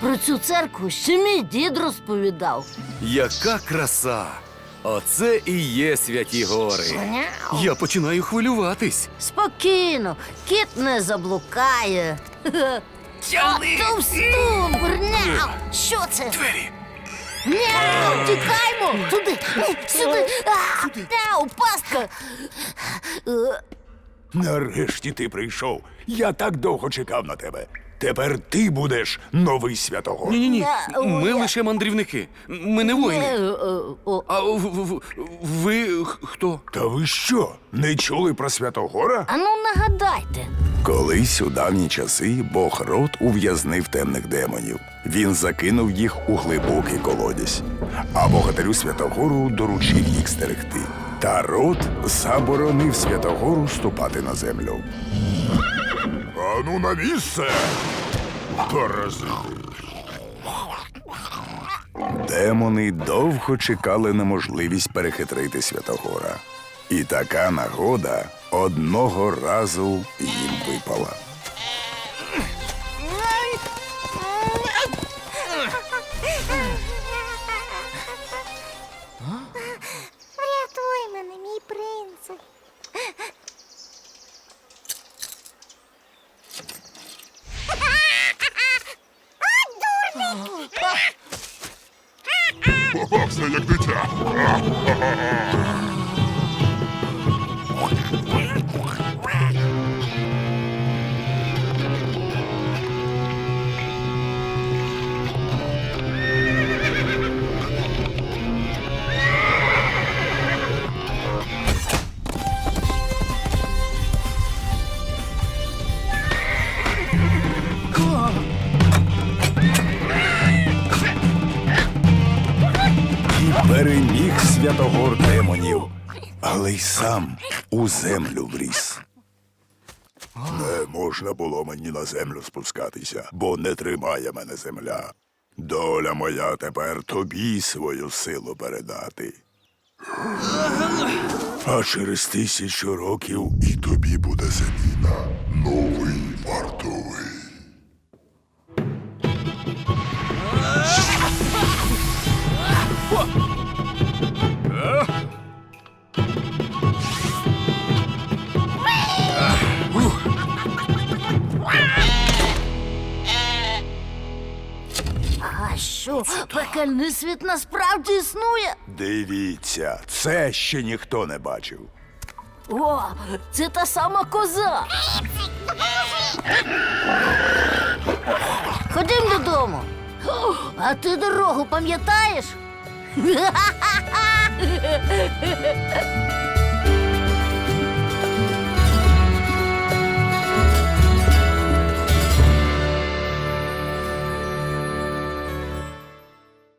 Про цю церкву ще мій дід розповідав. Яка краса! Оце і є святі гори. Я починаю хвилюватись. Спокійно, кіт не заблукає. Товстун, Що це? Двері! Няу, тікаймо! Туди, сюди! А, Няу, пастка! Е, Нарешті ти прийшов. Я так довго чекав на тебе. Тепер ти будеш новий святогор. Ні, ні, ні. Ми я- лише мандрівники. Ми не е, воїни. е, о, А в- в- в- ви хто? Та ви що? Не чули про Святогора? А ну нагадайте. Колись у давні часи Бог Рот ув'язнив темних демонів. Він закинув їх у глибокий колодязь, а богатирю Святогору доручив їх стерегти. Та Рот заборонив Святогору ступати на землю. Ану на місце! Паразити! Демони довго чекали на можливість перехитрити Святогора. І така нагода одного разу їм випала. Попався як дитя. Переміг Святогор демонів, але й сам у землю вріс. Не можна було мені на землю спускатися, бо не тримає мене земля. Доля моя тепер тобі свою силу передати. А через тисячу років і тобі буде заміна. Новий вартовий. Що, пекельний світ насправді існує? Дивіться, це ще ніхто не бачив. О, це та сама коза. Ходім додому. А ти дорогу пам'ятаєш?